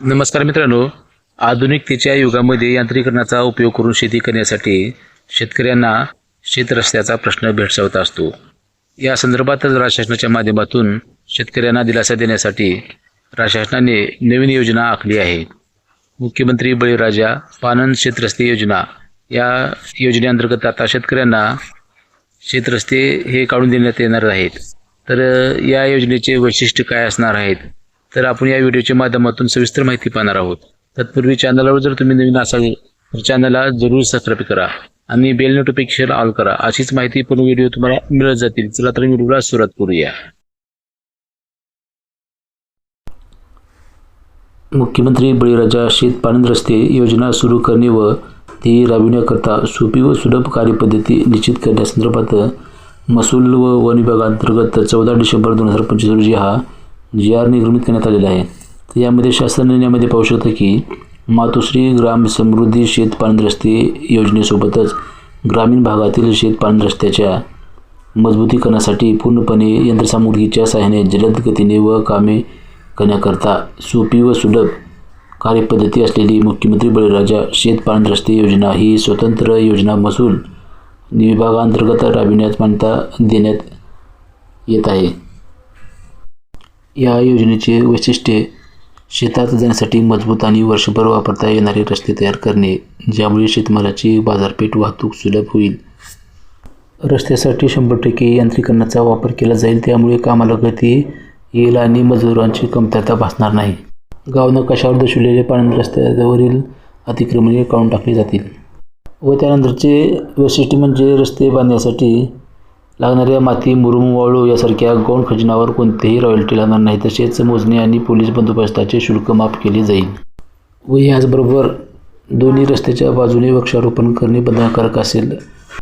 नमस्कार मित्रांनो. आधुनिकतेच्या युगामध्ये यांत्रिकरणाचा उपयोग करून शेती करण्यासाठी शेतकऱ्यांना शेतरस्त्याचा प्रश्न भेडसावत असतो. या संदर्भातच राज्य शासनाच्या माध्यमातून शेतकऱ्यांना दिलासा देण्यासाठी राज्य शासनाने नवीन योजना आखली आहे. मुख्यमंत्री बळीराजा पानन शेतरस्ते योजना या योजनेअंतर्गत आता शेतकऱ्यांना शेतरस्ते हे काढून देण्यात येणार आहेत. तर या योजनेचे वैशिष्ट्य काय असणार आहेत? तर आपण या व्हिडिओच्या माध्यमातून सविस्तर माहिती पाहणार आहोत. तत्पूर्वी चॅनलवर जर तुम्ही नवीन असाल तर चॅनलला जरूर सबस्क्राईब करा आणि बेल नोटिफिकेशन ऑल करा. अशीच माहिती पूर्ण व्हिडिओ तुम्हाला मिळत जातील. चला तर व्हिडिओला सुरुवात करूया. मुख्यमंत्री बळीराजा शेत रस्ते योजना सुरू करणे व ती राबविण्याकरता सोपी व सुलभ कार्यपद्धती निश्चित करण्यासंदर्भात महसूल व वन विभागांतर्गत चौदा डिसेंबर दोन हजार पंचवीस रोजी हा जी आर निर्मित करण्यात आलेला आहे. तर यामध्ये शासन निर्णयामध्ये पाहू शकता की मातोश्री ग्राम समृद्धी शेतपाणी रस्ते योजनेसोबतच ग्रामीण भागातील शेतपाणी रस्त्याच्या मजबूतीकरणासाठी पूर्णपणे यंत्रसामुग्रीच्या सहाय्याने जलद गतीने व कामे करण्याकरता सोपी व सुलभ कार्यपद्धती असलेली मुख्यमंत्री बळीराजा शेतपाणी रस्ते योजना ही स्वतंत्र योजना महसूल विभागांतर्गत राबविण्यात मान्यता देण्यात येत आहे. या योजनेचे वैशिष्ट्ये शेतात जाण्यासाठी मजबूत आणि वर्षभर वापरता येणारे रस्ते तयार करणे ज्यामुळे शेतमालाची बाजारपेठ वाहतूक सुलभ होईल. रस्त्यासाठी शंभर टक्के यांत्रिकरणाचा वापर केला जाईल त्यामुळे कामाला गती येईल आणि मजुरांची कमतरता भासणार नाही. गाव नकाशावर दर्शवलेले पाणी रस्त्यावरील अतिक्रमणे काढून टाकली जातील? व त्यानंतरचे वैशिष्ट्य म्हणजे रस्ते बांधण्यासाठी लागणाऱ्या माती मुरुम वाळू यासारख्या गौण खजिनावर कोणतेही रॉयल्टी लागणार नाही. तसेच मोजणी आणि पोलीस बंदोबस्ताचे शुल्क माफ केले जाईल. व याचबरोबर दोन्ही रस्त्याच्या बाजूने वृक्षारोपण करणे बंधनकारक असेल.